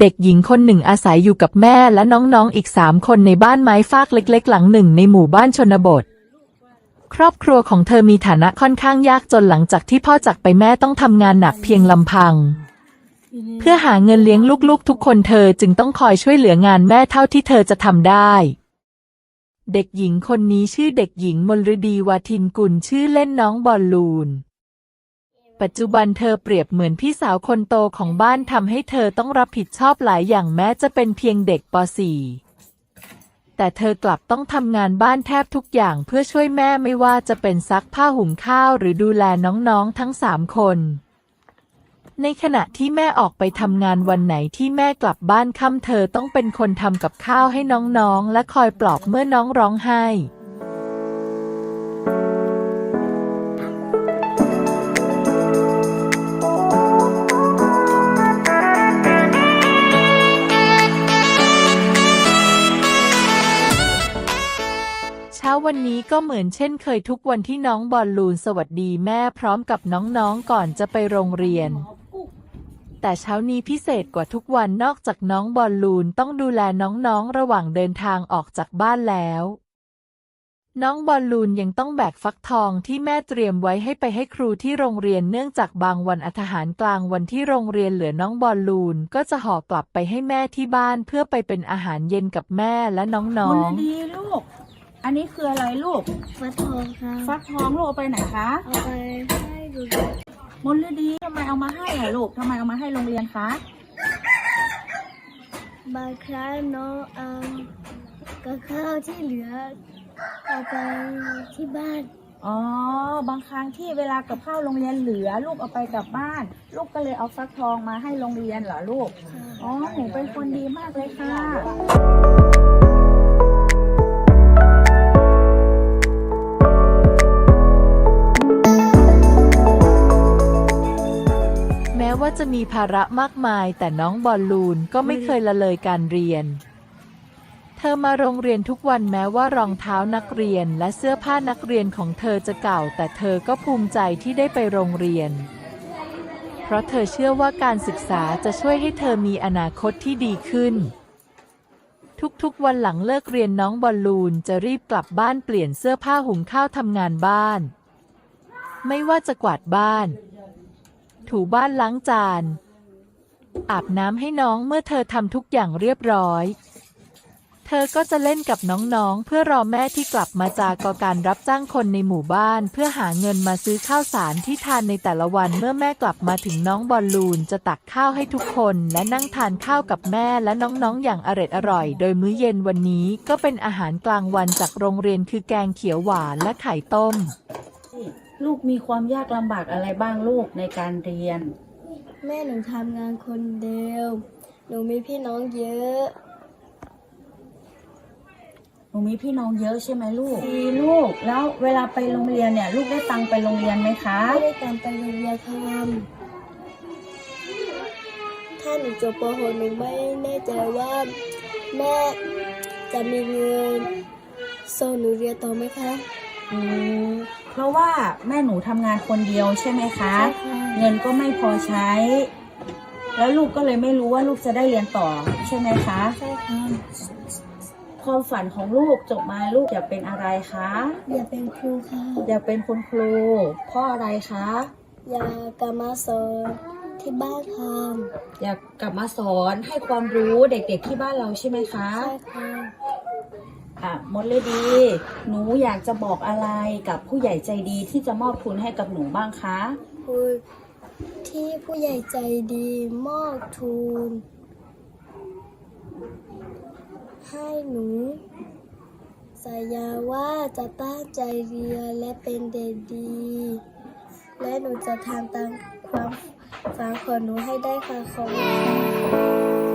เด็กหญิงคนหนึ่งอาศัยอยู่กับแม่และน้องๆอีกสามคนในบ้านไม้ฟากเล็กๆ หลังหนึ่งในหมู่บ้านชนบท ครอบครัวของเธอมีฐานะค่อนข้างยากจนหลังจากที่พ่อจากไปแม่ต้องทำงานหนักเพียงลำพัง เพื่อหาเงินเลี้ยงลูกๆ ทุกคนเธอจึงต้องคอยช่วยเหลืองานแม่เท่าที่เธอจะทำได้เด็กหญิงคนนี้ชื่อเด็กหญิงมลฤดีวาทินกุลชื่อเล่นน้องบอลลูน ปัจจุบันเธอเปรียบเหมือนพี่สาวคนโตของบ้านทำให้เธอต้องรับผิดชอบหลายอย่างแม้จะเป็นเพียงเด็กป .4 แต่เธอกลับต้องทำงานบ้านแทบทุกอย่างเพื่อช่วยแม่ไม่ว่าจะเป็นซักผ้าหุงข้าวหรือดูแลน้องๆทั้งสามคนในขณะที่แม่ออกไปทำงานวันไหนที่แม่กลับบ้านค่ำเธอต้องเป็นคนทำกับข้าวให้น้องๆ และคอยปลอบเมื่อน้องร้องไห้ วันนี้ก็เหมือนเช่นเคยทุกวันที่น้องบอลลูนสวัสดีแม่พร้อมกับน้องๆก่อนจะไปโรงเรียน แต่เช้านี้พิเศษกว่าทุกวันนอกจากน้องบอลลูนต้องดูแลน้องๆระหว่างเดินทางออกจากบ้านแล้ว น้องบอลลูนยังต้องแบกฟักทองที่แม่เตรียมไว้ให้ไปให้ครูที่โรงเรียนเนื่องจากบางวันอาหารกลางวันที่โรงเรียนเหลือน้องบอลลูนก็จะห่อกลับไปให้แม่ที่บ้านเพื่อไปเป็นอาหารเย็นกับแม่และน้องลๆดีลูก อันนี้คืออะไรลูก ฟักทองครับฟักทองลูกเอาไปไหนคะ เอาไปให้ดูมลดีทำไมเอามาให้อะลูกทำไมเอามาให้โรงเรียนคะ บางครั้งน้องเอากับข้าวที่เหลือ เอาไปที่บ้าน อ๋อ บางครั้งที่เวลากับข้าวโรงเรียนเหลือ ลูกเอาไปกลับบ้าน ลูกก็เลยเอาฟักทองมาให้โรงเรียนเหรอลูก อ๋อ หนูเป็นคนดีมากเลยค่ะ จะมีภาระมากมาย แต่น้องบอลลูนก็ไม่เคยละเลยการเรียน เธอมาโรงเรียนทุกวันแม้ว่ารองเท้านักเรียนและเสื้อผ้านักเรียนของเธอจะเก่า แต่เธอก็ภูมิใจที่ได้ไปโรงเรียน เพราะเธอเชื่อว่าการศึกษาจะช่วยให้เธอมีอนาคตที่ดีขึ้น ทุกๆวันหลังเลิกเรียนน้องบอลลูนจะรีบกลับบ้านเปลี่ยนเสื้อผ้าหุงข้าวทำงานบ้าน ไม่ว่าจะกวาดบ้าน ถูบ้านล้างจาน อาบน้ำให้น้องเมื่อเธอทำทุกอย่างเรียบร้อย เธอก็จะเล่นกับน้องๆ เพื่อรอแม่ที่กลับมาจากกการรับจ้างคนในหมู่บ้าน เพื่อหาเงินมาซื้อข้าวสารที่ทานในแต่ละวันเมื่อแม่กลับมาถึงน้องบอลลูนจะตักข้าวให้ทุกคน และนั่งทานข้าวกับแม่และน้องๆ อย่างอร็ดอร่อย โดยมื้อเย็นวันนี้ก็เป็นอาหารกลางวันจากโรงเรียนคือแกงเขียวหวานและไข่ต้ม ลูกมีความยากลำบากอะไรบ้างลูกในการเรียน แม่หนูทำงานคนเดียว หนูมีพี่น้องเยอะหนูมีพี่น้องเยอะใช่ไหมลูกดีลูก แล้วเวลาไปโรงเรียนเนี่ย ลูกได้ตังค์ไปโรงเรียนไหมคะ ไม่ได้การไปโรงเรียนทำถ้าหนูจบป .6 หนูไม่แน่ใจว่าแม่จะมีเงินส่งหนูเรียนต่อไหมคะ อืม เพราะว่าแม่หนูทำงานคนเดียวใช่ไหมคะใช่ค่ะเงินก็ไม่พอใช้ แล้วลูกก็เลยไม่รู้ว่าลูกจะได้เรียนต่อใช่ไหมคะใช่ค่ะความฝันของลูกจบมาลูกอยากเป็นอะไรคะอยากเป็นครูค่ะอยากเป็นคุณครูเพ่ออะไรคะอยากกลับมาสอนที่บ้านค่ะอยากกลับมาสอนให้ความรู้เด็กๆที่บ้านเราใช่ไหมคะใช่ค่ะ อะมดเลยดี หนูอยากจะบอกอะไรกับผู้ใหญ่ใจดีที่จะมอบทุนให้กับหนูบ้างคะคือที่ผู้ใหญ่ใจดีมอบทุน ให้หนูสัญญาว่าจะตั้งใจเรียนและเป็นเด็กดี และหนูจะทำตามความฝันของหนูให้ได้ค่ะขอบคุณค่ะ